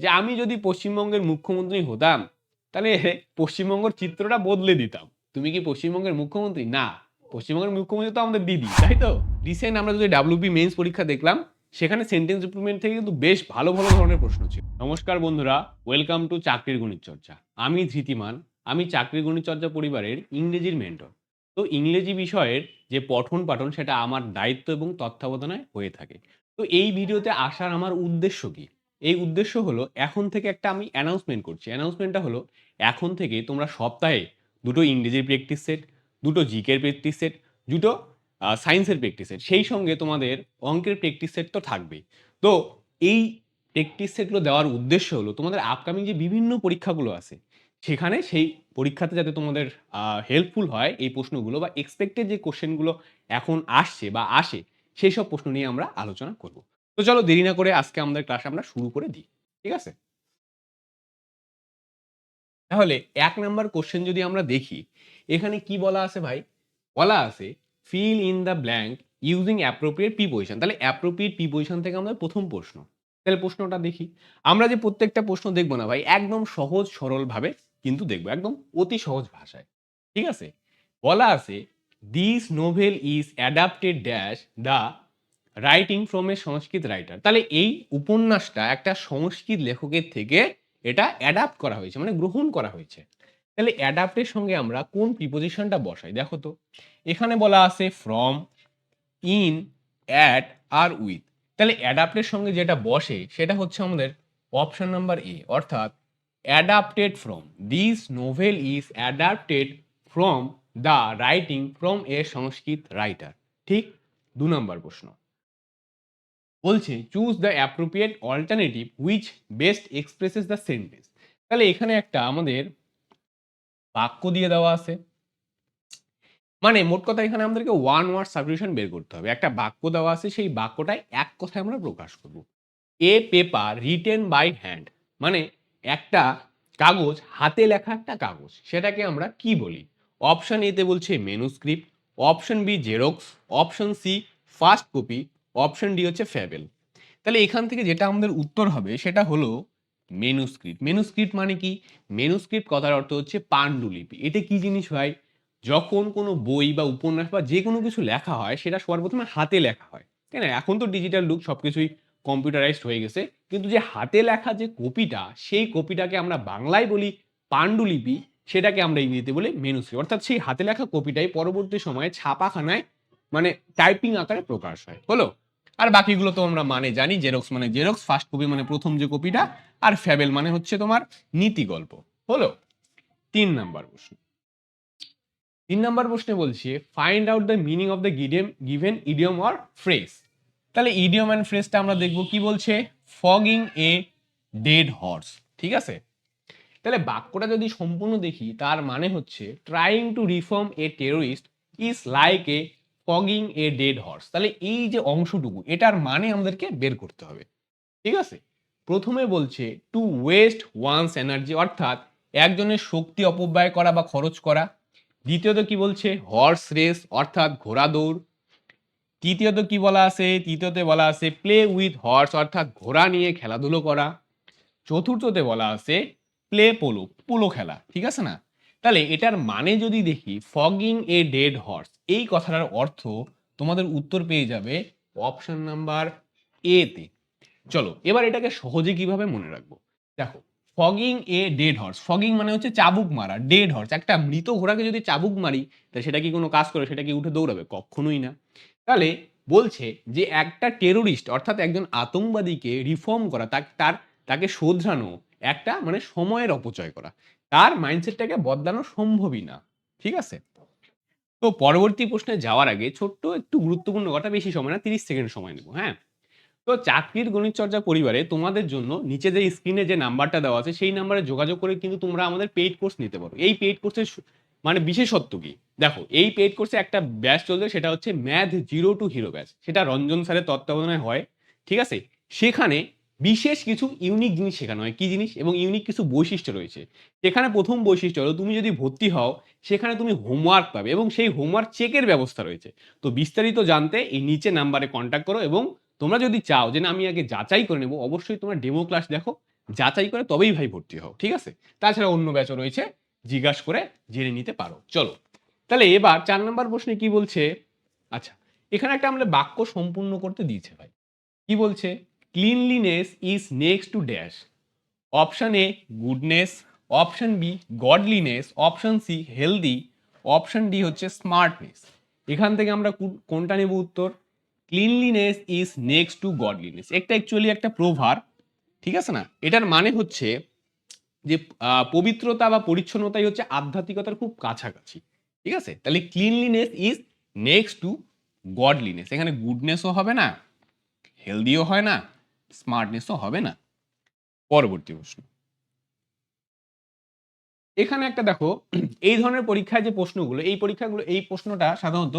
যে আমি যদি পশ্চিমবঙ্গের মুখ্যমন্ত্রী হতাম, তাহলে পশ্চিমবঙ্গের চিত্রটা বদলে দিতাম। তুমি কি পশ্চিমবঙ্গের মুখ্যমন্ত্রী? না। পশ্চিমবঙ্গের মুখ্যমন্ত্রী তো আমাদের দিদি, তাই তো? রিসেন্ট আমরা যদি ডাব্লিউপি মেন্স পরীক্ষা দেখলাম, সেখানে সেন্টেন্স ইমপ্রুভমেন্ট থেকে কিন্তু বেশ ভালো ভালো ধরনের প্রশ্ন ছিল। নমস্কার বন্ধুরা ওয়েলকাম টু চাকরির গণিত চর্চা। আমি ধৃতিমান, আমি চাকরির গণিত চর্চা পরিবারের ইংরেজির মেন্টর তো ইংরেজি বিষয়ের যে পঠন পাঠন, সেটা আমার দায়িত্ব এবং তত্ত্বাবধানায় হয়ে থাকে। তো এই ভিডিওতে আসার আমার উদ্দেশ্য কি? এই উদ্দেশ্য হলো এখন থেকে একটা আমি অ্যানাউন্সমেন্ট করছি। অ্যানাউন্সমেন্টটা হলো, এখন থেকে তোমরা সপ্তাহে দুটো ইংরেজির প্র্যাকটিস সেট দুটো জিকের প্র্যাকটিস সেট দুটো সায়েন্সের প্র্যাকটিস সেট সেই সঙ্গে তোমাদের অঙ্কের প্র্যাকটিস সেট তো থাকবেই। তো এই প্র্যাকটিস সেটগুলো দেওয়ার উদ্দেশ্য হলো, তোমাদের আপকামিং যে বিভিন্ন পরীক্ষাগুলো আছে, সেখানে সেই পরীক্ষাতে যাতে তোমাদের হেল্পফুল হয় এই প্রশ্নগুলো বা এক্সপেক্টেড যে কোশ্চেনগুলো এখন আসছে বা আসে, সেই সব প্রশ্ন নিয়ে আমরা আলোচনা করব। তো চলো দেরি না করে আজকে আমাদের ক্লাস আমরা শুরু করে দিই, ঠিক আছে? তাহলে এক নাম্বার কোশ্চেন যদি আমরা দেখি, এখানে কি বলা আছে ভাই? বলা আছে fill in the blank using appropriate preposition তাহলে অ্যাপ্রোপ্রিয়েট পি পজিশন থেকে আমাদের প্রথম প্রশ্ন। তাহলে প্রশ্নটা দেখি। আমরা যে প্রত্যেকটা প্রশ্ন দেখব না ভাই, একদম সহজ সরলভাবে কিন্তু দেখব, একদম অতি সহজ ভাষায়। ঠিক আছে? বলা আছে this novel is adapted dash the writing from a Sanskrit writer তাহলে এই উপন্যাসটা একটা সংস্কৃত লেখকের থেকে এটা অ্যাডাপ্ট করা হয়েছে মানে গ্রহণ করা হয়েছে। তাহলে অ্যাডাপ্টের সঙ্গে আমরা কোন প্রিপোজিশনটা বসাই? দেখো তো, এখানে বলা আছে from in at or with তাহলে অ্যাডাপ্টের সঙ্গে যেটা বসে, সেটা হচ্ছে আমাদের অপশন নাম্বার এ অর্থাৎ adapted from this novel is adapted from the writing from a Sanskrit writer ঠিক দু নম্বর প্রশ্ন। বলছে choose the appropriate alternative which best expresses the sentence তাহলে এখানে একটা আমাদের বাক্য দিয়ে দেওয়া আছে। মানে মোট কথা এখানে আমাদেরকে ওয়ান ওয়ার্ড সাবডিভিশন বের করতে হবে। একটা বাক্য দেওয়া আছে, সেই বাক্যটাই এক কথায় আমরা প্রকাশ করব। A paper written by hand মানে একটা কাগজ, হাতে লেখা একটা কাগজ, সেটাকে আমরা কি বলি? অপশন এতে বলছে manuscript option B xerox option C first copy option D হচ্ছে ফ্যাবেল তাহলে এখান থেকে যেটা আমাদের উত্তর হবে সেটা হলো মেনুস্ক্রিপ্ট মেনুস্ক্রিপ্ট মানে কি? মেনুস্ক্রিপ্ট কথার অর্থ হচ্ছে পাণ্ডুলিপি। এটা কি জিনিস হয়? যখন কোনো বই বা উপন্যাস বা যে কোনো কিছু লেখা হয়, সেটা সর্বপ্রথমে হাতে লেখা হয়। তাই না? এখন তো ডিজিটাল লুক সব কিছুই কম্পিউটারাইজড হয়ে গেছে। কিন্তু যে হাতে লেখা যে কপিটা, সেই কপিটাকে আমরা বাংলায় বলি পাণ্ডুলিপি। সেটাকে আমরা ইংরেজিতে বলি মেনুস্ক্রিপ্ট অর্থাৎ সেই হাতে লেখা কপিটাই পরবর্তী সময়ে ছাপাখানায় মানে টাইপিং আকারে প্রকাশ হয়। হলো? আর বাকিগুলো তো আমরা মানে জানি জেরক্স মানে জেরক্স ফার্স্ট কপি মানে প্রথম যে কপিটা আর ফ্যাবেল মানে হচ্ছে তোমার নীতি গল্প। হলো? তিন নাম্বার প্রশ্ন। তিন নাম্বার প্রশ্নে বলছে find out the meaning of the idiom given idiom or phrase তাহলে ইডিয়ম অ্যান্ড ফ্রেজটা আমরা দেখব কি বলছে? ফগিং এ ডেড হর্স ঠিক আছে? তাহলে বাক্যটা যদি সম্পূর্ণ দেখি, তার মানে হচ্ছে trying to reform a terrorist is like a flogging a dead horse. তাহলে এই যে অংশটুকু, এটার মানে আমাদেরকে বের করতে হবে। ঠিক আছে? প্রথমে বলছে টু ওয়েস্ট ওয়ান্স এনার্জি অর্থাৎ একজনের শক্তি অপব্যয় করা বা খরচ করা। দ্বিতীয়ত কি বলছে? হর্স রেস অর্থাৎ ঘোড়া দৌড়। তৃতীয়ত কি বলা আছে? তৃতীয়তে বলা আছে প্লে উইথ হর্স অর্থাৎ ঘোড়া নিয়ে খেলাধুলো করা। চতুর্থতে বলা আছে প্লে পোলো পোলো খেলা। ঠিক আছে না? তাহলে এটার মানে যদি দেখি ফগিং এ ডেড হর্স এই কথাটার অর্থ তোমাদের উত্তর পেয়ে যাবে অপশন নাম্বার এ তে। চলো, এবার এটাকে সহজে কীভাবে মনে রাখব? দেখো flogging a dead horse flogging মানে হচ্ছে চাবুক মারা ডেড হর্স একটা মৃত ঘোড়াকে যদি চাবুক মারি, তাহলে সেটা কি কোনো কাজ করে? সেটা কি উঠে দৌড়াবে? কখনোই না। তাহলে বলছে যে একটা টেরোরিস্ট অর্থাৎ একজন আতঙ্কবাদীকে রিফর্ম করা, তাকে, তার, তাকে শোধরানো, একটা মানে সময়ের অপচয় করা। তার মাইন্ডসেটটাকে বদলানো সম্ভবই না। ঠিক আছে? তো পরবর্তী প্রশ্নে যাওয়ার আগে ছোট্ট একটু গুরুত্বপূর্ণ কথা বেশি সময় না, তিরিশ সেকেন্ড সময় নেব হ্যাঁ? তো চাকরির গণিত চর্চা পরিবারে তোমাদের জন্য নিচে যে স্ক্রিনে যে নাম্বারটা দেওয়া আছে, সেই নাম্বারে যোগাযোগ করে কিন্তু তোমরা আমাদের পেইড কোর্স নিতে পারো। এই পেইড কোর্সের মানে বিশেষত্ব কি? দেখো, এই পেইড কোর্সে একটা ব্যাচ চলছে সেটা হচ্ছে math zero to hero batch সেটা রঞ্জন স্যারের তত্ত্বাবধানে হয়, ঠিক আছে? সেখানে বিশেষ কিছু ইউনিক জিনিস শেখানো হয়। কি জিনিস? এবং ইউনিক কিছু বৈশিষ্ট্য রয়েছে। সেখানে প্রথম বৈশিষ্ট্য হলো, তুমি যদি ভর্তি হও, সেখানে তুমি হোমওয়ার্ক পাবে এবং সেই হোমওয়ার্ক চেকের ব্যবস্থা রয়েছে। তো বিস্তারিত জানতে এই নিচে নাম্বারে কন্ট্যাক্ট করো এবং তোমরা যদি চাও যে না, আমি আগে যাচাই করে নেব, অবশ্যই তোমরা ডেমো ক্লাস দেখো, যাচাই করে তবেই ভাই ভর্তি হও, ঠিক আছে? তাছাড়া অন্য ব্যাচও রয়েছে, জিজ্ঞাসা করে জেনে নিতে পারো। চলো, তাহলে এবার চার নম্বর প্রশ্নে কি বলছে? আচ্ছা এখানে একটা আমরা বাক্য সম্পূর্ণ করতে দিয়েছে ভাই। কি বলছে? Cleanliness is next to dash option A goodness option B godliness option C healthy option D হচ্ছে স্মার্টনেস এখান থেকে আমরা কোনটা নেব উত্তর? Cleanliness is next to godliness একটা অ্যাকচুয়ালি একটা প্রভার ঠিক আছে না? এটার মানে হচ্ছে যে পবিত্রতা বা পরিচ্ছন্নতাই হচ্ছে আধ্যাত্মিকতার খুব কাছাকাছি, ঠিক আছে? তাহলে cleanliness is next to godliness এখানে গুডনেসও হবে না হেলদিও হয় না স্মার্টনেসও হবে না। পরবর্তী প্রশ্ন। এখানে একটা দেখো, এই ধরনের পরীক্ষায় যে প্রশ্নগুলো, এই পরীক্ষাগুলো, এই প্রশ্নটা সাধারণত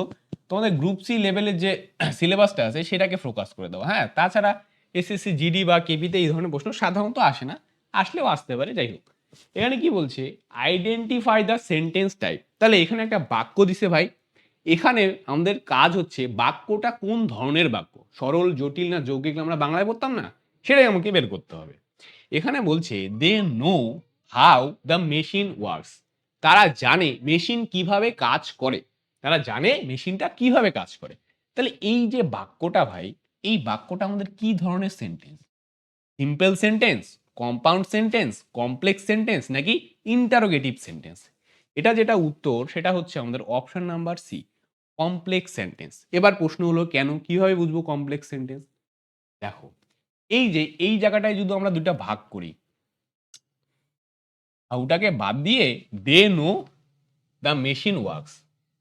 তোমাদের গ্রুপ সি লেভেলের যে সিলেবাসটা আছে, সেটাকে ফোকাস করে দাও। হ্যাঁ তাছাড়া এসএসসি জিডি বা কেপিতে এই ধরনের প্রশ্ন সাধারণত আসে না, আসলেও আসতে পারে, যাই হোক। এখানে কি বলছে? আইডেন্টিফাই দ্য সেন্টেন্স টাইপ তাহলে এখানে একটা বাক্য দিছে ভাই এখানে আমাদের কাজ হচ্ছে বাক্যটা কোন ধরনের বাক্য? সরল, জটিল না যৌগিক আমরা বাংলায় পড়তাম না? সেটাই আমাকে বের করতে হবে। এখানে বলছে they know how the machine works তারা জানে মেশিন কীভাবে কাজ করে। তারা জানে মেশিনটা কীভাবে কাজ করে। তাহলে এই যে বাক্যটা ভাই, এই বাক্যটা আমাদের কি ধরনের sentence simple sentence compound sentence complex sentence নাকি ইন্টারোগেটিভ সেন্টেন্স এটা যেটা উত্তর, সেটা হচ্ছে আমাদের option number C complex sentence এবার প্রশ্ন হলো, কেন কীভাবে বুঝব কমপ্লেক্স সেন্টেন্স দেখো, এই যে, এই জায়গাটায় যদি আমরা দুটা ভাগ করি হাউটাকে বাদ দিয়ে they know the machine works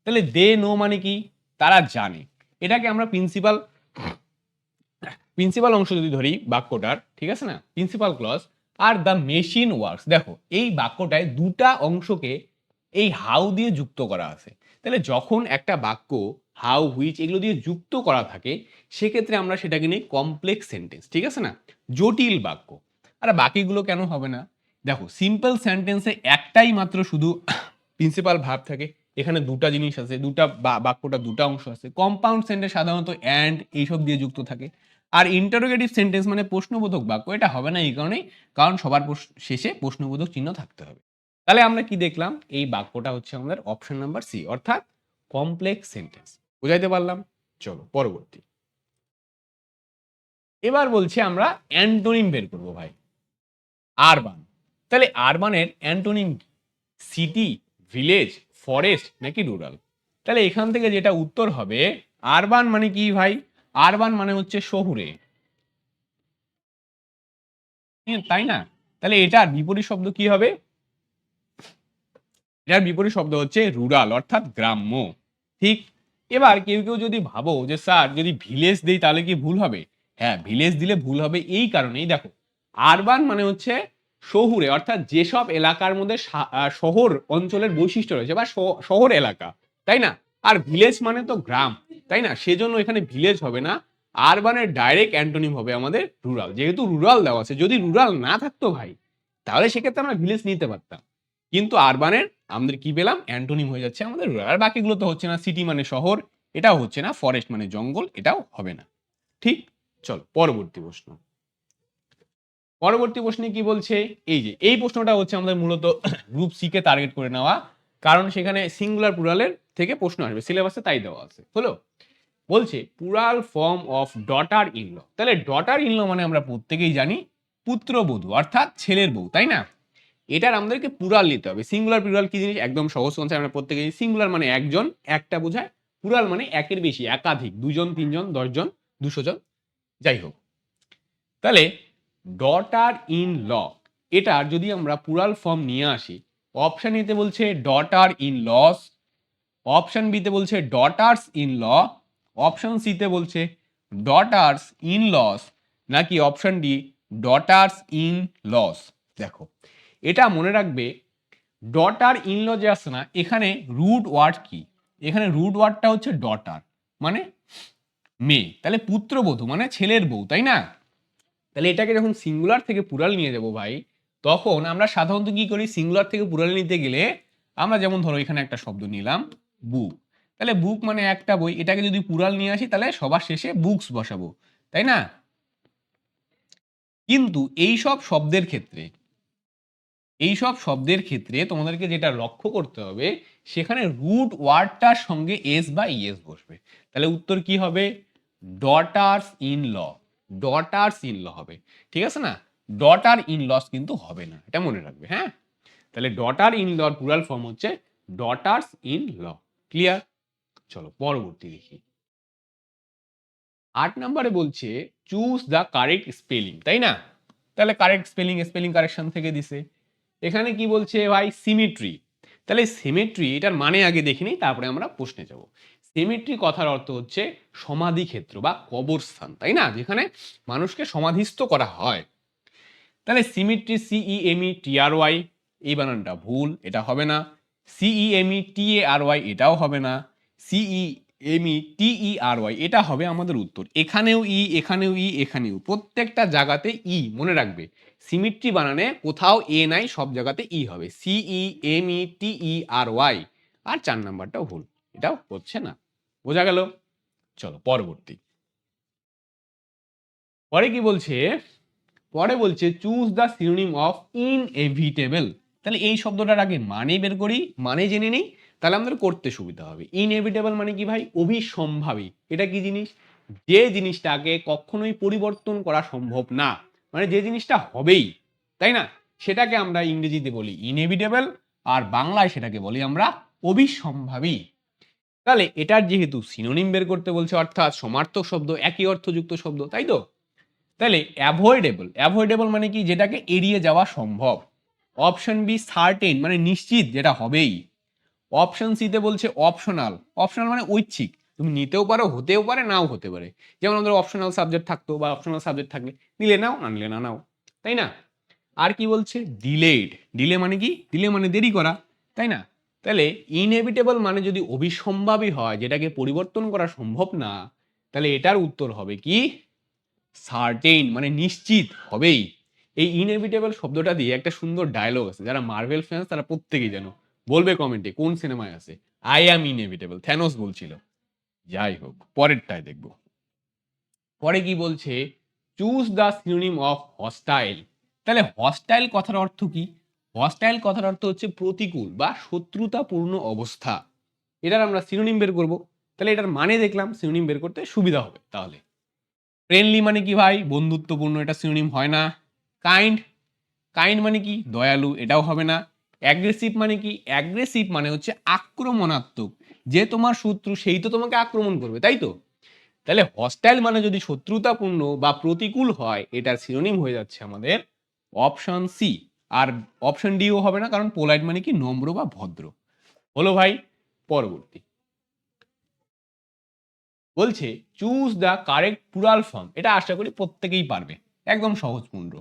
তাহলে দে নো মানে কি? তারা জানে। এটাকে আমরা প্রিন্সিপাল প্রিন্সিপাল অংশ যদি ধরি বাক্যটার, ঠিক আছে না? প্রিন্সিপাল ক্লজ আর দ্য মেশিন ওয়ার্কস দেখো, এই বাক্যটায় দুটা অংশকে এই হাউ দিয়ে যুক্ত করা আছে। তাহলে যখন একটা বাক্য হাউ হুইচ এগুলো দিয়ে যুক্ত করা থাকে, সেক্ষেত্রে আমরা সেটাকে নিই কমপ্লেক্স সেন্টেন্স ঠিক আছে না? জটিল বাক্য। আর বাকিগুলো কেন হবে না? দেখো সিম্পল সেন্টেন্সে একটাই মাত্র শুধু প্রিন্সিপাল ভাব থাকে। এখানে দুটা জিনিস আছে, দুটা বাক্যটা দুটা অংশ আছে। কম্পাউন্ড সেন্টেন্স সাধারণত অ্যান্ড এইসব দিয়ে যুক্ত থাকে। আর ইন্টারোগেটিভ সেন্টেন্স মানে প্রশ্নবোধক বাক্য, এটা হবে না এই কারণেই। কারণ সবার শেষে প্রশ্নবোধক চিহ্ন থাকতে হবে। তাহলে আমরা কি দেখলাম? এই বাক্যটা হচ্ছে আমাদের অপশন নাম্বার সি অর্থাৎ কমপ্লেক্স সেন্টেন্স বুঝাইতে পারলাম? চলো পরবর্তী। এবার বলছি আমরা অ্যান্টোনিম বের করব ভাই। আরবান। তাহলে আরবানের অ্যান্টোনিম সিটি ভিলেজ ফরেস্ট নাকি রুরাল? তাহলে এখান থেকে যেটা উত্তর হবে আরবান মানে কি ভাই? আরবান মানে হচ্ছে শহুরে। হ্যাঁ, তাই না? তাহলে এটার বিপরীত শব্দ কি হবে? এটার বিপরীত শব্দ হচ্ছে রুরাল অর্থাৎ গ্রাম্য। ঠিক? এবার কেউ কেউ যদি ভাবো যে, স্যার, যদি ভিলেজ দেই তাহলে কি ভুল হবে? হ্যাঁ ভিলেজ দিলে ভুল হবে এই কারণেই দেখো। আরবান মানে হচ্ছে শহুরে, অর্থাৎ যেসব এলাকার মধ্যে শহর অঞ্চলের বৈশিষ্ট্য রয়েছে বা শহর এলাকা, তাই না? আর ভিলেজ মানে তো গ্রাম, তাই না? সেজন্য এখানে ভিলেজ হবে না। আরবানের ডাইরেক্ট অ্যান্টোনিম হবে আমাদের রুরাল যেহেতু রুরাল দেওয়া আছে, যদি রুরাল না থাকতো ভাই, তাহলে সেক্ষেত্রে আমরা ভিলেজ নিতে পারতাম। কিন্তু আরবানের আমাদের কি পেলাম? অ্যান্টোনিম হয়ে যাচ্ছে আমাদের। আর বাকিগুলো তো হচ্ছে না। সিটি মানে শহর, এটাও হচ্ছে না। ফরেস্ট মানে জঙ্গল, এটাও হবে না। ঠিক? চলো, পরবর্তী প্রশ্ন। পরবর্তী প্রশ্নে কি বলছে? এই যে, এই প্রশ্নটা হচ্ছে আমাদের মূলত গ্রুপ সি কে টার্গেট করে নেওয়া। কারণ সেখানে সিঙ্গুলার প্লুরালের থেকে প্রশ্ন আসবে। সিলেবাসে তাই দেওয়া আছে। হলো, বলছে plural form of daughter in law তাহলে ডটার ইনল মানে আমরা প্রত্যেকেই জানি পুত্রবধূ, অর্থাৎ ছেলের বউ, তাই না? এটার আমাদেরকে প্লুরাল নিতে হবে। সিঙ্গুলার প্লুরাল কি জিনিস? একদম সহজ কনসেপ্ট আমরা প্রত্যেকেই সিঙ্গুলার মানে একজন, একটা বোঝায়। প্লুরাল মানে একের বেশি, একাধিক, দুজন, তিনজন, দশজন, দুশো জন। যাই হোক। তাহলে ডটার ইন ল এটার যদি আমরা প্লুরাল ফর্ম নিয়ে আসি অপশন এতে বলছে ডটার ইন লস অপশন বিতে বলছে ডটার্স ইন ল অপশন সিতে বলছে ডটার্স ইন লস নাকি option D daughters in laws দেখো এটা মনে রাখবে ডটার ইন ল যে আসছে না, এখানে রুট ওয়ার্ড কি? এখানে রুট ওয়ার্ডটা হচ্ছে ডটার মানে মেয়ে। তাহলে পুত্রবধূ মানে ছেলের বউ, তাই না? তাহলে এটাকে যখন সিঙ্গুলার থেকে পুরাল নিয়ে যাব ভাই, তখন আমরা সাধারণত কি করি? সিঙ্গুলার থেকে পুরাল নিতে গেলে আমরা যেমন ধরো এখানে একটা শব্দ নিলাম বুক তাহলে বুক মানে একটা বই, এটাকে যদি পুরাল নিয়ে আসি, তাহলে সবার শেষে বুকস বসাবো, তাই না? কিন্তু এই সব শব্দের ক্ষেত্রে এই সব শব্দের ক্ষেত্রে তোমাদেরকে যেটা লক্ষ্য করতে হবে, সেখানে রুট ওয়ার্ডটার সঙ্গে এস বা ইএস বসবে। তাহলে উত্তর কি হবে? Daughters in law daughters in law হবে। ঠিক আছে না? ডটার ইন লস কিন্তু হবে না। এটা মনে রাখবে হ্যাঁ? তাহলে ডটার ইন লর প্লুরাল ফর্ম হচ্ছে ডটার্স ইন ল ক্লিয়ার চলো, পরবর্তী দেখি। আট নম্বরে বলছে চুজ দ্য কারেক্ট স্পেলিং তাই না? তাহলে কারেক্ট স্পেলিং স্পেলিং কারেকশন থেকে দিছে। এখানে কি বলছে ভাই? সিমেট্রি তাহলে সিমেট্রি এটার মানে আগে দেখে নিই, তারপরে আমরা প্রশ্নে যাব। সিমেট্রি কথার অর্থ হচ্ছে সমাধি ক্ষেত্র বা কবরস্থান, তাই না? যেখানে মানুষকে সমাধিস্থ করা হয়। তাহলে সিমেট্রি সিই এমই টিআর ওয়াই এই বানানটা ভুল, এটা হবে না। সিই এমই টি এ আর ওয়াই এটাও হবে না। সিই এমই টিই আর ওয়াই এটা হবে আমাদের উত্তর। এখানেও ই এখানেও ই এখানেও। প্রত্যেকটা জায়গাতে ই মনে রাখবে। সিমিট্রি বানানে কোথাও এ নাই, সব জায়গাতে ই হবে। সিই এম ই টিই আর ওয়াই আর চার নাম্বারটাও ভুল। এটাও হচ্ছে না। বোঝা গেল? চলো, পরবর্তী। পরে কি বলছে? পরে বলছে choose the synonym of inevitable তাহলে এই শব্দটার আগে মানে বের করি মানে জেনে নেই। তাহলে আমাদের করতে সুবিধা হবে। ইনএভিটেবল মানে কি ভাই? অভিসম্ভাবী। এটা কি জিনিস? যে জিনিসটাকে কখনোই পরিবর্তন করা সম্ভব না। মানে যে জিনিসটা হবেই, তাই না? সেটাকে আমরা ইংরেজিতে বলি ইনএভিটেবল আর বাংলায় সেটাকে বলি আমরা অভিসম্ভাবী। তাহলে এটার যেহেতু সিনোনিম বের করতে বলছে, অর্থাৎ সমার্থক শব্দ, একই অর্থযুক্ত শব্দ, তাই তো? তাহলে অ্যাভয়েডেবল অ্যাভয়েডেবল মানে কি? যেটাকে এড়িয়ে যাওয়া সম্ভব। অপশন বি সার্টেন মানে নিশ্চিত যেটা হবেই। অপশন সিতে বলছে অপশনাল অপশনাল মানে ঐচ্ছিক। তুমি নিতেও পারো, হতেও পারে, নাও হতে পারে। যেমন আমাদের অপশনাল সাবজেক্ট থাকতো বা অপশনাল সাবজেক্ট থাকলে, নিলে নাও, না নিলে না নাও। তাই না? আর কি বলছে? ডিলেড ডিলে মানে কি? ডিলে মানে দেরি করা। তাই না? তাহলে ইনএভিটেবল মানে যদি অভিসম্ভাবী হয়, যেটাকে পরিবর্তন করা সম্ভব না, তাহলে এটার উত্তর হবে কি? সার্টেইন মানে নিশ্চিত হবেই। এই ইনএভিটেবল শব্দটা দিয়ে একটা সুন্দর ডায়লগ আছে। যারা মার্ভেল ফ্যান্স তারা প্রত্যেকেই জানো। বলবে কমেন্টে কোন সিনেমায় আছে? আই অ্যাম ইনএভিটেবল থ্যানোস বলছিল। যাই হোক, পরেরটায় দেখব। পরে কি বলছে? Choose the synonym of hostile তাহলে হস্টাইল কথার অর্থ কি? হস্টাইল কথার অর্থ হচ্ছে প্রতিকূল বা শত্রুতাপূর্ণ অবস্থা। এটার আমরা সিনোনিম বের করব। তাহলে এটার মানে দেখলাম সিনোনিম বের করতে সুবিধা হবে তাহলে। ফ্রেন্ডলি মানে কি ভাই? বন্ধুত্বপূর্ণ, এটা সিনোনিম হয় না। কাইন্ড কাইন্ড মানে কি? দয়ালু, এটাও হবে না। অ্যাগ্রেসিভ মানে কি? অ্যাগ্রেসিভ মানে হচ্ছে আক্রমণাত্মক। যে তোমার শত্রু, সেই তো তোমাকে আক্রমণ করবে, তাই তো? তাহলে হস্টাইল মানে যদি শত্রুতাপূর্ণ বা প্রতিকূল হয় এটার সিনোনিম হয়ে যাচ্ছে আমাদের অপশন সি আর অপশন ডিও হবে না, কারণ পোলাইট মানে কি? নম্র বা ভদ্র। হলো ভাই, পরবর্তী। বলছে choose the correct plural form এটা আশা করি প্রত্যেকেই পারবে। একদম সহজপূর্ণ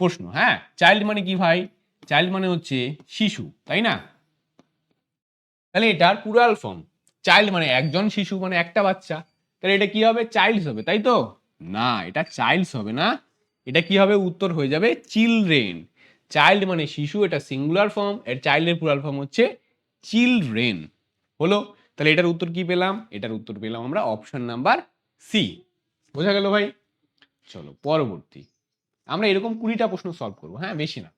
প্রশ্ন হ্যাঁ? চাইল্ড মানে কি ভাই? চাইল্ড মানে হচ্ছে শিশু, তাই না? তাহলে এটার পুরাল ফর্ম চাইল্ড মানে একজন শিশু মানে একটা বাচ্চা। তাহলে এটা কি হবে? চাইল্ডস হবে, তাই তো? না, এটা চাইল্ডস হবে না। এটা কি হবে? উত্তর হয়ে যাবে চিলড্রেন চাইল্ড মানে শিশু, এটা সিঙ্গুলার ফর্ম এর চাইল্ডের পুরাল ফর্ম হচ্ছে চিলড্রেন হলো? তাহলে এটার উত্তর কি পেলাম? এটার উত্তর পেলাম আমরা অপশন নাম্বার সি বোঝা গেল ভাই? চলো, পরবর্তী। আমরা এরকম কুড়িটা প্রশ্ন সলভ করব হ্যাঁ বেশি না।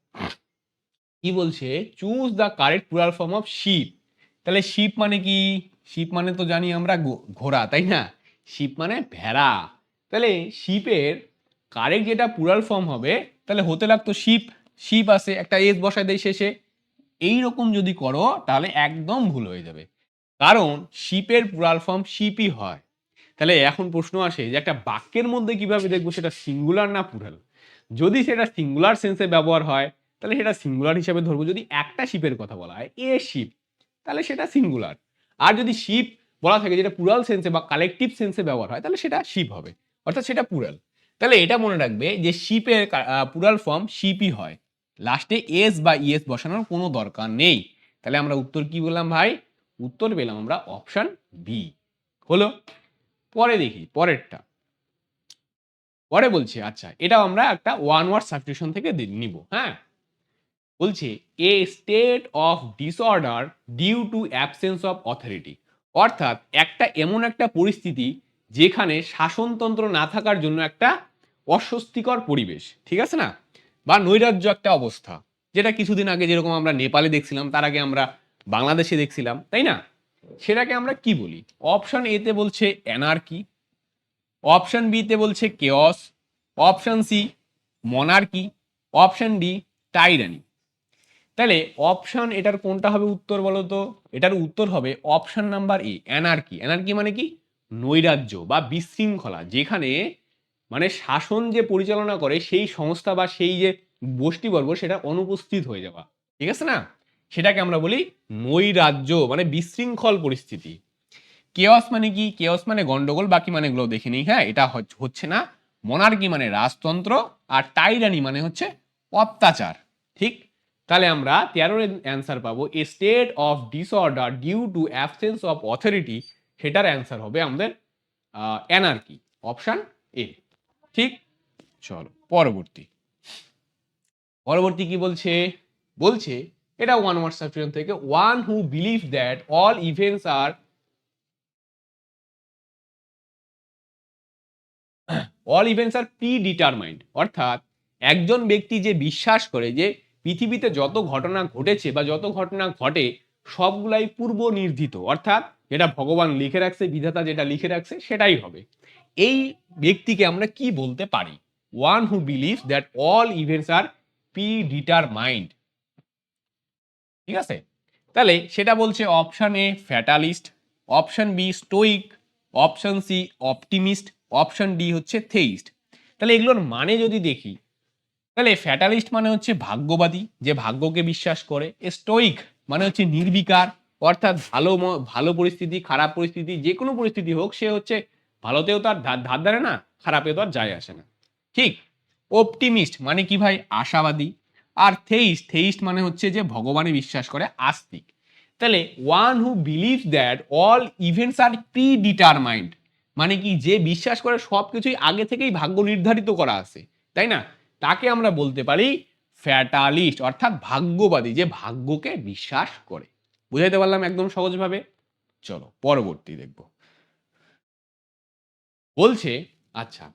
কি বলছে? Choose the correct plural form of ship তাহলে শিপ মানে কি? শিপ মানে তো জানি আমরা ঘোড়া, তাই না? শিপ মানে ভেড়া। তাহলে শিপের কারেক্ট যেটা প্লুরাল ফর্ম হবে, তাহলে হতে লাগতো শিপ শিপ আছে, একটা এস বসায় দেয় শেষে। এই রকম যদি করো, তাহলে একদম ভুল হয়ে যাবে। কারণ শিপের প্লুরাল ফর্ম শিপই হয়। তাহলে এখন প্রশ্ন আসে যে একটা বাক্যের মধ্যে কীভাবে দেখব সেটা সিঙ্গুলার না প্লুরাল যদি সেটা সিঙ্গুলার সেন্সে ব্যবহার হয় তাহলে সেটা সিঙ্গুলার হিসেবে ধরবো। যদি একটা শিপের কথা বলা হয়, এ শিপ তাহলে সেটা সিঙ্গুলার আর যদি শিপ বলা থাকে যেটা পুরাল সেন্সে বা কালেকটিভ সেন্সে ব্যবহার হয়, তাহলে সেটা শিপ হবে, অর্থাৎ সেটা পুরাল তাহলে এটা মনে রাখবে যে শিপের পুরাল ফর্ম শিপই হয়। লাস্টে এস বা ইএস বসানোর কোনো দরকার নেই। তাহলে আমরা উত্তর কি বললাম ভাই? উত্তর পেলাম আমরা অপশন বি হলো, পরে দেখি, পরেরটা। পরে বলছি আচ্ছা এটাও আমরা একটা ওয়ান ওয়ার্ড সাবস্টিটিউশন থেকে নিব হ্যাঁ? বলছে a state of disorder due to absence of authority অর্থাৎ একটা এমন একটা পরিস্থিতি যেখানে শাসনতন্ত্র না থাকার জন্য একটা অস্বস্তিকর পরিবেশ, ঠিক আছে না? বা নৈরাজ্য একটা অবস্থা, যেটা কিছুদিন আগে যেরকম আমরা নেপালে দেখছিলাম, তার আগে আমরা বাংলাদেশে দেখছিলাম, তাই না? সেটাকে আমরা কি বলি? অপশন এতে বলছে অ্যানার্কি অপশন বিতে বলছে chaos option C monarchy option D tyranny তাহলে অপশন এটার কোনটা হবে উত্তর বলো তো এটার উত্তর হবে option number A anarchy anarchy মানে কি? নৈরাজ্য বা বিশৃঙ্খলা, যেখানে মানে শাসন যে পরিচালনা করে, সেই সংস্থা বা সেই যে গোষ্ঠীবর্গ, সেটা অনুপস্থিত হয়ে যাওয়া। ঠিক আছে না? সেটাকে আমরা বলি নৈরাজ্য মানে বিশৃঙ্খল পরিস্থিতি। কেওস মানে কি? কেওস মানে গন্ডগোল, বাকি মানেগুলো দেখে নিই হ্যাঁ? এটা হচ্ছে না। মনার্কি মানে রাজতন্ত্র, আর টাইরানি মানে হচ্ছে অত্যাচার। ঠিক? তাহলে আমরা তেরোর অ্যান্সার পাবো a state of disorder due to absence of authority সেটার অ্যান্সার হবে আমাদের অ্যানার্কি অপশন এ ঠিক? চলো, পরবর্তী। পরবর্তী কি বলছে? বলছে, এটা ওয়ান ওয়ার্ড সাবস্টিটিউশন থেকে one who believe that all events are all events are predetermined অর্থাৎ একজন ব্যক্তি যে বিশ্বাস করে যে পৃথিবীতে যত ঘটনা ঘটেছে বা যত ঘটনা ঘটে, সবগুলাই পূর্ব নির্ধিত অর্থাৎ যেটা ভগবান লিখে রাখছে, বিধাতা যেটা লিখে রাখছে, সেটাই হবে। এই ব্যক্তিকে আমরা কি বলতে পারি? One who believe that all events are predetermined ঠিক আছে? তাহলে সেটা বলছে option A fatalist option B stoic option C optimist option D হচ্ছে থেইস্ট তাহলে এগুলোর মানে যদি দেখি তাহলে ফ্যাটালিস্ট মানে হচ্ছে ভাগ্যবাদী, যে ভাগ্যকে বিশ্বাস করে। স্টোইক মানে হচ্ছে নির্বিকার, অর্থাৎ ভালো ভালো পরিস্থিতি, খারাপ পরিস্থিতি, যে কোনো পরিস্থিতি হোক, সে হচ্ছে ভালোতেও তার ধার ধার না, খারাপেও তো আর যায় আসে না। ঠিক? অপটিমিস্ট মানে কি ভাই? আশাবাদী। আর থেইস্ট থেইস্ট মানে হচ্ছে যে ভগবানে বিশ্বাস করে, আস্তিক। তাহলে one who believe that all events are predetermined মানে কি? যে বিশ্বাস করে সব কিছুই আগে থেকেই ভাগ্য নির্ধারিত করা আছে, তাই না? তাকে আমরা বলতে পারি ফ্যাটালিস্ট অর্থাৎ ভাগ্যবাদী, যে ভাগ্যকে বিশ্বাস করে। বুঝাইতে পারলাম একদম সহজভাবে? চলো, পরবর্তী দেখব। বলছে আচ্ছা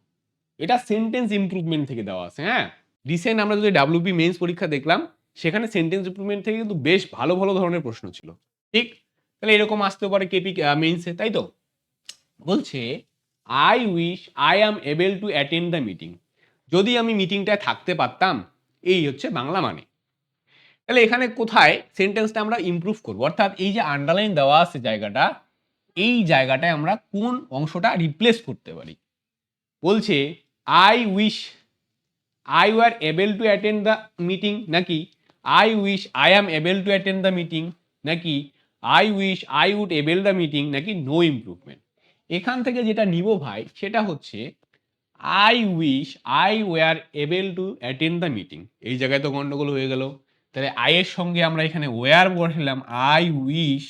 এটা সেন্টেন্স ইমপ্রুভমেন্ট থেকে দেওয়া আছে হ্যাঁ? রিসেন্ট আমরা যদি ডাব্লিউপি মেন্স পরীক্ষা দেখলাম, সেখানে সেন্টেন্স ইম্প্রুভমেন্ট থেকে কিন্তু বেশ ভালো ভালো ধরনের প্রশ্ন ছিল। ঠিক? তাহলে এরকম আসতেও পারে কেপি মেন্সে তাই তো? বলছে I wish I am able to attend the meeting যদি আমি মিটিংটায় থাকতে পারতাম, এই হচ্ছে বাংলা মানে। তাহলে এখানে কোথায় সেন্টেন্সটা আমরা ইমপ্রুভ করব? অর্থাৎ এই যে আন্ডারলাইন দেওয়া আছে জায়গাটা, এই জায়গাটায় আমরা কোন অংশটা রিপ্লেস করতে পারি? বলছে I wish I were able to attend the meeting নাকি I wish I am able to attend the meeting নাকি I wish I would able the meeting নাকি নো ইমপ্রুভমেন্ট এখান থেকে যেটা নিব ভাই, সেটা হচ্ছে I wish I were able to attend the meeting এই জায়গায় তো গন্ডগোল হয়ে গেল। তাহলে আই এর সঙ্গে আমরা এখানে ওয়ার বসালাম। আই উইশ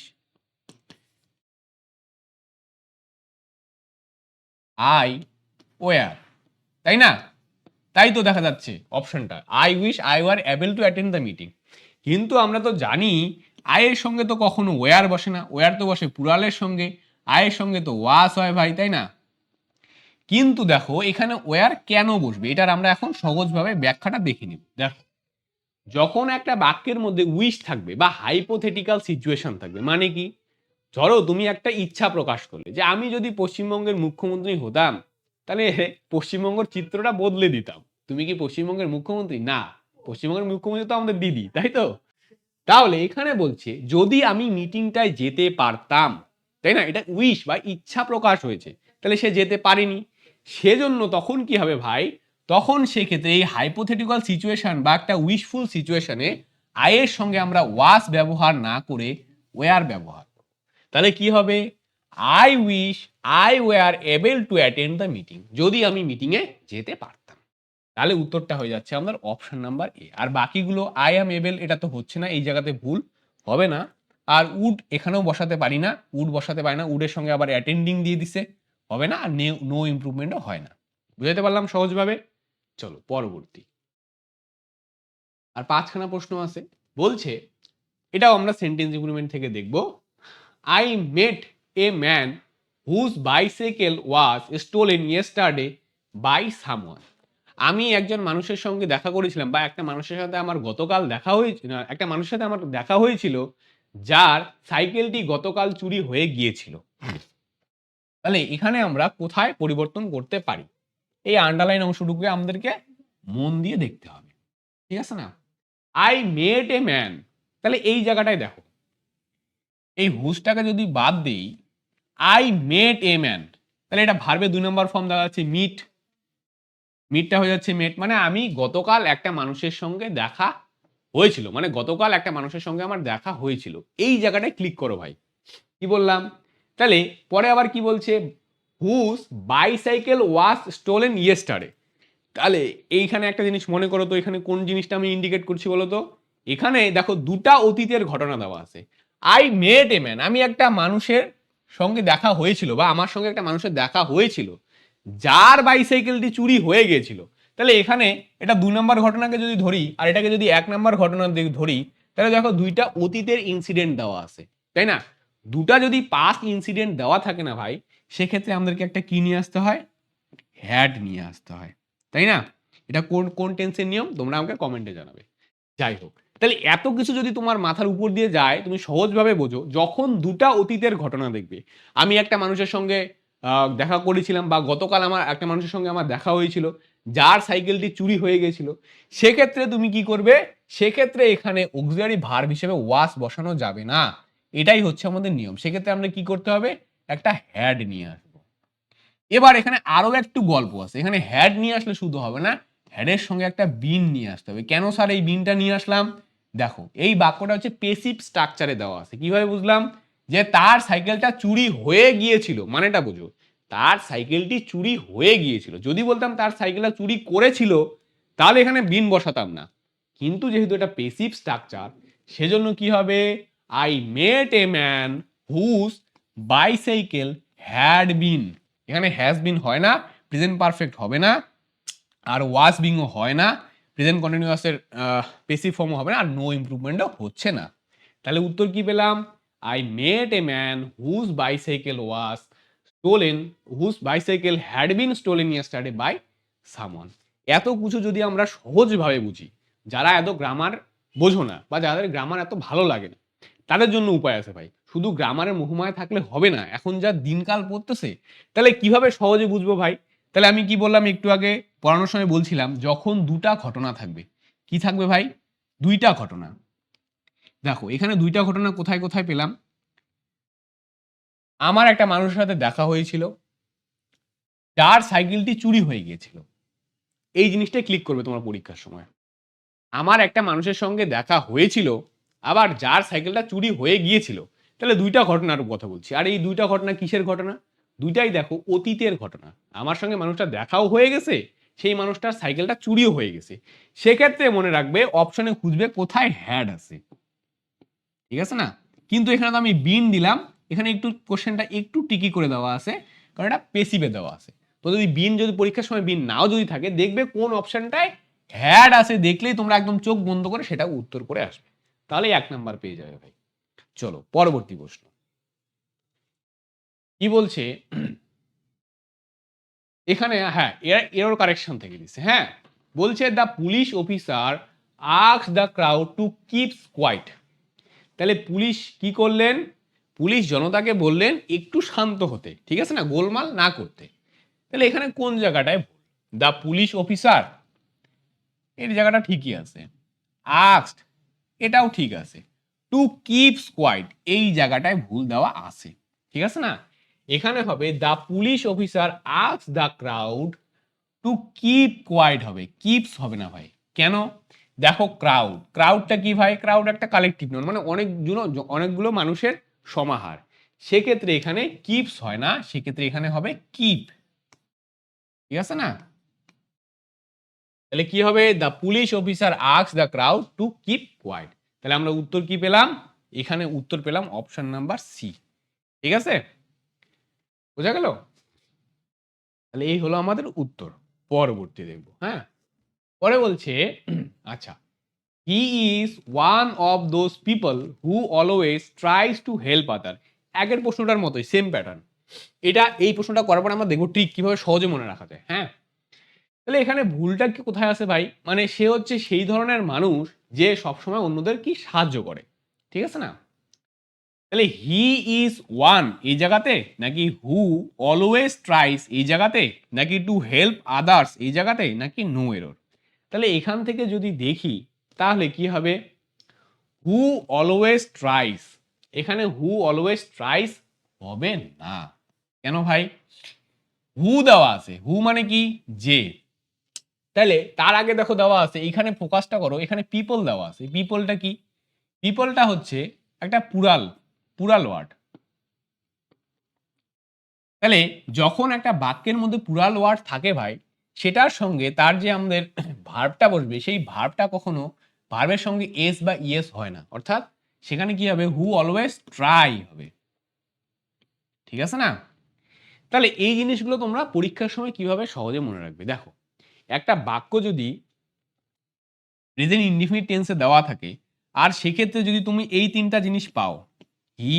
আই ওয়ার তাই না? তাই তো দেখা যাচ্ছে অপশনটা। I wish I were able to attend the meeting কিন্তু আমরা তো জানি আয়ের সঙ্গে তো কখনো ওয়ার বসে না। ওয়ার তো বসে পুরালের সঙ্গে। আয়ের সঙ্গে তো ওয়াস হয় ভাই, তাই না? কিন্তু দেখো, এখানে ওয়ার কেন বসবে? এটার আমরা এখন সহজভাবে ব্যাখ্যাটা দেখে নিব। দেখো, যখন একটা বাক্যের মধ্যে উইশ থাকবে বা হাইপোথেটিক্যাল সিচুয়েশন থাকবে মানে কি? ধরো, তুমি একটা ইচ্ছা প্রকাশ করলে যে আমি যদি পশ্চিমবঙ্গের মুখ্যমন্ত্রী হতাম, তাহলে পশ্চিমবঙ্গের চিত্রটা বদলে দিতাম। তুমি কি পশ্চিমবঙ্গের মুখ্যমন্ত্রী? না, পশ্চিমবঙ্গের মুখ্যমন্ত্রী তো আমাদের দিদি, তাই তো? তাহলে এখানে বলছে, যদি আমি মিটিংটায় যেতে পারতাম, তাই না? এটা উইশ বা ইচ্ছা প্রকাশ হয়েছে, তাহলে সে যেতে পারেনি। সেজন্য তখন কি হবে ভাই? তখন সেক্ষেত্রে এই হাইপোথেটিক্যাল সিচুয়েশন বা একটা উইশফুল সিচুয়েশনে আয়ের সঙ্গে আমরা ওয়াস ব্যবহার না করে ওয়ার ব্যবহার। তাহলে কি হবে? I wish I were able to attend the meeting যদি আমি মিটিংয়ে যেতে পারতাম। তাহলে উত্তরটা হয়ে যাচ্ছে আমাদের অপশন নাম্বার এ আর বাকিগুলো আই অ্যাম এবল এটা তো হচ্ছে না, এই জায়গাতে ভুল, হবে না। আর উড এখানেও বসাতে পারি না উড বসাতে পারি না উডের সঙ্গে আবার অ্যাটেন্ডিং দিয়ে দিছে। হবে না আর নো ইমপ্রুভমেন্টও হয় না। বুঝাতে পারলাম সহজভাবে? চলো, পরবর্তী। আর পাঁচখানা প্রশ্ন আছে। বলছে, এটাও আমরা সেন্টেন্স ইমপ্রুভমেন্ট থেকে দেখব। I met a man whose bicycle was stole stolen yesterday by someone আমি একজন মানুষের সঙ্গে দেখা করেছিলাম বা একটা মানুষের সাথে আমার গতকাল দেখা হয়েছিল একটা মানুষের সাথে আমার দেখা হয়েছিল, যার সাইকেলটি গতকাল চুরি হয়ে গিয়েছিল। তাহলে এখানে আমরা কোথায় পরিবর্তন করতে পারি? এই আন্ডারলাইন অংশটুকুকে আমাদেরকে মন দিয়ে দেখতে হবে। ঠিক আছে না? আই মেট এ ম্যান তাহলে এই জায়গাটায় দেখো। এই হুসটাকে যদি বাদ দিই আই মেট এ ম্যান তাহলে এটা ভার্বে দুই নম্বর ফর্ম দেখা যাচ্ছে মিট মিটটা হয়ে যাচ্ছে মেট মানে আমি গতকাল একটা মানুষের সঙ্গে দেখা হয়েছিল। মানে গতকাল একটা মানুষের সঙ্গে আমার দেখা হয়েছিল। এই জায়গাটায় ক্লিক করো ভাই। কি বললাম? তাহলে পরে আবার কি বলছে? হুস বাইসাইকেল ওয়াস স্টোলেন ইয়েস্টারে তাহলে এইখানে একটা জিনিস মনে করো তো, এখানে কোন জিনিসটা আমি ইন্ডিকেট করছি বলো তো? এখানে দেখো দুটা অতীতের ঘটনা দেওয়া আছে। আই মেট এ ম্যান আমি একটা মানুষের সঙ্গে দেখা হয়েছিল বা আমার সঙ্গে একটা মানুষের দেখা হয়েছিল, যার বাইসাইকেলটি চুরি হয়ে গিয়েছিল তাহলে এখানে এটা দুই নম্বর ঘটনাকে যদি ধরি, আর এটাকে যদি এক নম্বর ঘটনা ধরি, তাহলে দেখো দুইটা অতীতের ইনসিডেন্ট দেওয়া আছে, তাই না? দুটা যদি পাস্ট ইনসিডেন্ট দেওয়া থাকে না ভাই, সেক্ষেত্রে আমাদেরকে একটা কি নিয়ে আসতে হয়? হ্যাড নিয়ে আসতে হয়। তাই না? এটা কোন কোন টেন্সের নিয়ম? তোমরা আমাকে কমেন্টে জানাবে। যাই হোক, তাহলে এত কিছু যদি তোমার মাথার উপর দিয়ে যায়, তুমি সহজভাবে বোঝো, যখন দুটা অতীতের ঘটনা দেখবে, আমি একটা মানুষের সঙ্গে দেখা করেছিলাম বা গতকাল আমার একটা মানুষের সঙ্গে আমার দেখা হয়েছিল, যার সাইকেলটি চুরি হয়ে গেছিল, সেক্ষেত্রে তুমি কি করবে? সেক্ষেত্রে এখানে অক্সিলারি ভার্ব হিসেবে ওয়াস বসানো যাবে না। এটাই হচ্ছে আমাদের নিয়ম। সেক্ষেত্রে আমরা কি করতে হবে? একটা হ্যাড নিয়ে আসব। এবার এখানে আরও একটু গল্প আছে। এখানে হ্যাড নিয়ে আসলে শুধু হবে না হ্যাডের সঙ্গে একটা বিন নিয়ে আসতে হবে। কেন স্যার এই বিনটা নিয়ে আসলাম? দেখো, এই বাক্যটা হচ্ছে পেসিভ স্ট্রাকচারে দেওয়া আছে। কীভাবে বুঝলাম? যে তার সাইকেলটা চুরি হয়ে গিয়েছিল, মানেটা বুঝো। তার সাইকেলটি চুরি হয়ে গিয়েছিল। যদি বলতাম তার সাইকেলটা চুরি করেছিল, তাহলে এখানে বিন বসাতাম না। কিন্তু যেহেতু এটা পেসিভ স্ট্রাকচার সেজন্য কি হবে? I met a man whose bicycle had been এখানে হ্যাজ বিন হয় না প্রেজেন্ট পারফেক্ট হবে না, আর ওয়াজ বিংও হয় না প্রেজেন্ট কন্টিনিউয়াসের পেসিভ ফর্মও হবে না, আর নো ইমপ্রুভমেন্টও হচ্ছে না। তাহলে উত্তর কি পেলাম? I met a man whose bicycle was stolen whose bicycle had been stolen yesterday by someone এত কিছু যদি আমরা সহজভাবে বুঝি, যারা এত গ্রামার বোঝো না, বা যাদের গ্রামার এত ভালো লাগে না তাদের জন্য উপায় আছে ভাই। শুধু গ্রামারের মোহমায় থাকলে হবে না, এখন যা দিনকাল পড়তেছে, তাহলে কীভাবে সহজে বুঝব ভাই? তাহলে আমি কি বললাম একটু আগে পড়ানোর সময় বলছিলাম, যখন দুটা ঘটনা থাকবে, কি থাকবে ভাই? দুইটা ঘটনা। দেখো, এখানে দুইটা ঘটনা কোথায় কোথায় পেলাম? আমার একটা মানুষের সাথে দেখা হয়েছিল, যার সাইকেলটি চুরি হয়ে গিয়েছিল। এই জিনিসটাই ক্লিক করবে তোমার পরীক্ষার সময়। আমার একটা মানুষের সঙ্গে দেখা হয়েছিল আবার যার সাইকেলটা চুরি হয়ে গিয়েছিল, তাহলে দুইটা ঘটনার কথা বলছি। আর এই দুইটা ঘটনা কিসের ঘটনা? দুইটাই দেখো অতীতের ঘটনা। আমার সঙ্গে মানুষটা দেখাও হয়ে গেছে, সেই মানুষটার সাইকেলটা চুরিও হয়ে গেছে। সেক্ষেত্রে মনে রাখবে অপশনে খুঁজবে কোথায় হ্যাড আছে। ঠিক আছে না? কিন্তু এখানে তো আমি বিন দিলাম, এখানে একটু কোশ্চেনটা একটু টিকি করে দেওয়া আছে, কারণ এটা পেসিভে দেওয়া আছে। তো যদি বিন যদি পরীক্ষার সময় বিন নাও যদি থাকে, দেখবে কোন অপশনটায় হ্যাড আছে, দেখলেই তোমরা একদম চোখ বন্ধ করে সেটা উত্তর করে আসবে। তাহলে এক নাম্বার পেয়ে যাবে ভাই। চলো, পরবর্তী প্রশ্ন। কি বলছে? এখানে হ্যাঁ এরর কারেকশন থেকে দিচ্ছে হ্যাঁ বলছে the police officer asks the crowd to keeps quiet তাহলে পুলিশ কি করলেন? পুলিশ জনতাকে বললেন, একটু শান্ত হতে, ঠিক আছে না? গোলমাল না করতে। তাহলে এখানে কোন জায়গাটায় দ্য পুলিশ অফিসার এর জায়গাটা ঠিকই আছে। আক্সড এটাও ঠিক আছে। টু কিপস কোয়াইট এই জায়গাটায় ভুল দেওয়া আছে। ঠিক আছে না? এখানে হবে the police officer asks the crowd to keep quiet হবে। কিপস হবে না ভাই। কেন? দেখো ক্রাউড ক্রাউডটা কি ভাই? ক্রাউড একটা কালেকটিভ নন মানে অনেকগুলো অনেকগুলো মানুষের সমাহার। সেক্ষেত্রে এখানে কিপস হয় না, সেক্ষেত্রে এখানে হবে কিপ ঠিক আছে না? তাহলে কি হবে? The police officer asks the crowd to keep quiet তাহলে আমরা উত্তর কি পেলাম? এখানে উত্তর পেলাম অপশন নাম্বার সি ঠিক আছে? বোঝা গেল? তাহলে এই হলো আমাদের উত্তর। পরবর্তী দেখব। হ্যাঁ? পরে বলছে আচ্ছা। He is one of those people who always tries to help other আগের প্রশ্নটার মতোই সেম প্যাটার্ন এটা এই প্রশ্নটা করার পর আমরা দেখব ঠিক কীভাবে সহজে মনে রাখা যায়। হ্যাঁ? তাহলে এখানে ভুলটা কি কোথায় আছে ভাই? মানে সে হচ্ছে সেই ধরনের মানুষ যে সবসময় অন্যদের কি সাহায্য করে। ঠিক আছে না? তাহলে হি ইজ ওয়ান এই জায়গাতে নাকি হু অলওয়েজ ট্রাইস এই জায়গাতে নাকি টু হেল্প আদার্স এই জায়গাতে নাকি নো এরর তাহলে এখান থেকে যদি দেখি, তাহলে কি হবে? হু অলওয়েজ ট্রাইস এখানে হু অলওয়েজ ট্রাইস হবে না। কেন ভাই? হু দেওয়া আছে। হু মানে কি? যে। তাহলে তার আগে দেখো দেওয়া আছে, এখানে ফোকাসটা করো, এখানে পিপল দেওয়া আছে। পিপলটা কি? পিপলটা হচ্ছে একটা পুরাল পুরাল ওয়ার্ড তাহলে যখন একটা বাক্যের মধ্যে পুরাল ওয়ার্ড থাকে ভাই, সেটার সঙ্গে তার যে আমাদের ভার্বটা বসবে, সেই ভার্বটা কখনো ভার্বের সঙ্গে এস বা ইএস হয় না। অর্থাৎ সেখানে কি হবে? হু অলওয়েজ ট্রাই হবে। ঠিক আছে না? তাহলে এই জিনিসগুলো তোমরা পরীক্ষার সময় কীভাবে সহজে মনে রাখবে? দেখো একটা বাক্য যদি প্রেজেন্ট ইনডিফিনিট টেন্সে দেওয়া থাকে, আর সেক্ষেত্রে যদি তুমি এই তিনটা জিনিস পাও হি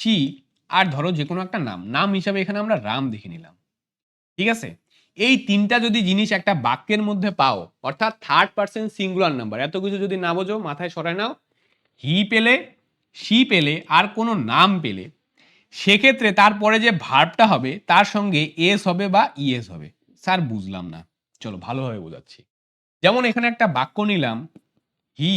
সি আর ধরো যে কোনো একটা নাম নাম হিসাবে এখানে আমরা রাম দেখে নিলাম, ঠিক আছে? এই তিনটা যদি জিনিস একটা বাক্যের মধ্যে পাও, অর্থাৎ থার্ড পার্সেন্ট সিঙ্গুলার নাম্বার এত কিছু যদি না বোঝো, মাথায় সরায় নাও হি পেলে সি পেলে, আর কোনো নাম পেলে, সেক্ষেত্রে তারপরে যে ভার্বটা হবে, তার সঙ্গে এস হবে বা ইএস হবে। স্যার, বুঝলাম না। চলো, ভালোভাবে বোঝাচ্ছি। যেমন এখানে একটা বাক্য নিলাম, হি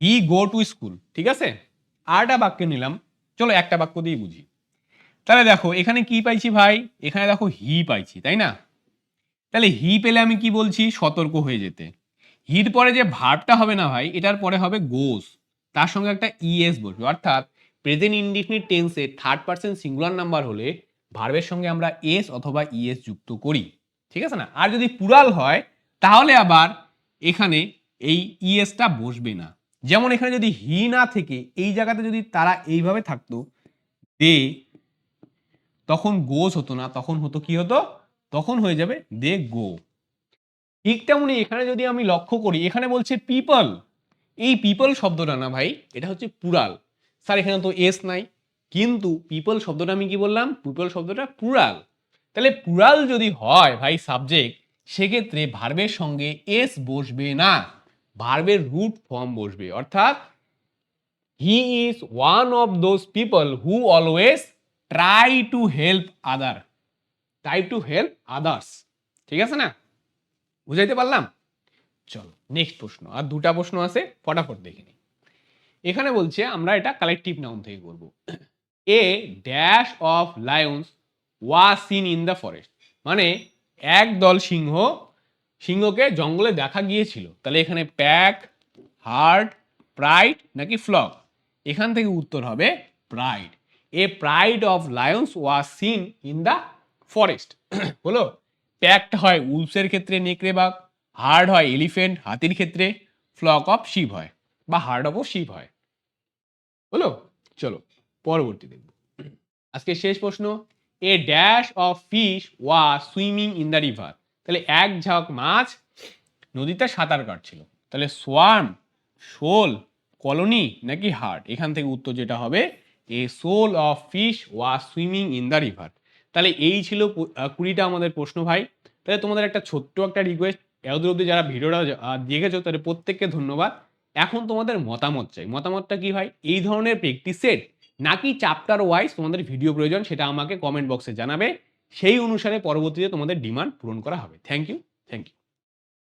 হি গো টু স্কুল ঠিক আছে? আরটা বাক্য নিলাম। চলো, একটা বাক্য দিয়ে বুঝি। তাহলে দেখো, এখানে কি পাইছি ভাই? এখানে দেখো, হি পাইছি, তাই না? তাহলে হি পেলে আমি কি বলছি? সতর্ক হয়ে যেতে। হির পরে যে ভার্বটা হবে না ভাই, এটার পরে হবে গোস তার সঙ্গে একটা ইএস বসবে। অর্থাৎ প্রেজেন্ট ইনডিফিনিট টেন্সে থার্ড পার্সেন্ট সিঙ্গুলার নাম্বার হলে ভার্বের সঙ্গে আমরা এস অথবা ইএস যুক্ত করি। ঠিক আছে না? আর যদি পুরাল হয়, তাহলে আবার এখানে এই ইএসটা বসবে না। যেমন এখানে যদি হি না থেকে এই জায়গাতে যদি তারা এইভাবে থাকতো দে তখন গোস হতো না, তখন হতো কি হতো? তখন হয়ে যাবে দে গো ঠিক তেমনি এখানে যদি আমি লক্ষ্য করি, এখানে বলছে পিপল এই পিপল শব্দটা না ভাই, এটা হচ্ছে পুরাল স্যার এখানে তো এস নাই। কিন্তু পিপল শব্দটা আমি কি বললাম? পিপল শব্দটা পুরাল তাহলে পুরাল যদি হয় ভাই সাবজেক্ট সেক্ষেত্রে ভার্বের সঙ্গে এস বসবে না। ভার্বের রুট ফর্ম বসবে। অর্থাৎ he is one of those people who always try to help other try to help others ঠিক আছে না? বুঝাইতে পারলাম? চলো নেক্সট প্রশ্ন। আর দুটা প্রশ্ন আছে, ফটাফট দেখে নিই। এখানে বলছে আমরা এটা কালেকটিভ নাউন থেকে করব। A dash of lions was seen in the forest মানে এক দল সিংহ, সিংহকে জঙ্গলে দেখা গিয়েছিল। তাহলে এখানে প্যাক হার্ট প্রাইড নাকি ফ্লক এখান থেকে উত্তর হবে pride a pride of lions was seen in the forest হলো প্যাকড হয় উলসের ক্ষেত্রে নেকড়ে বাঘ হার্ড হয় এলিফেন্ট হাতির ক্ষেত্রে ফ্লক অফ শিব হয়। বা হার্ড অফ শিব হয়। হলো? চলো, পরবর্তী দেখব। আজকে শেষ প্রশ্ন a dash of fish was swimming in the river তাহলে এক ঝাঁক মাছ নদীতে সাঁতার কাটছিল। তাহলে সোয়ার্ম শোল কলোনি নাকি হার্ট? এখান থেকে উত্তর যেটা হবে a shoal of fish was swimming in the river তাহলে এই ছিল কুড়িটা আমাদের প্রশ্ন ভাই। তাহলে তোমাদের একটা ছোট্ট একটা রিকোয়েস্ট এতদূর অব্দি যারা ভিডিওটা দেখেছ তাদের প্রত্যেককে ধন্যবাদ। এখন তোমাদের মতামত চাই। মতামতটা কি ভাই? এই ধরনের প্র্যাকটিস সেট নাকি চ্যাপ্টার ওয়াইজ তোমাদের ভিডিও প্রয়োজন সেটা আমাকে কমেন্ট বক্সে জানাবে। সেই অনুসারে পরবর্তীতে তোমাদের ডিমান্ড পূরণ করা হবে। Thank you thank you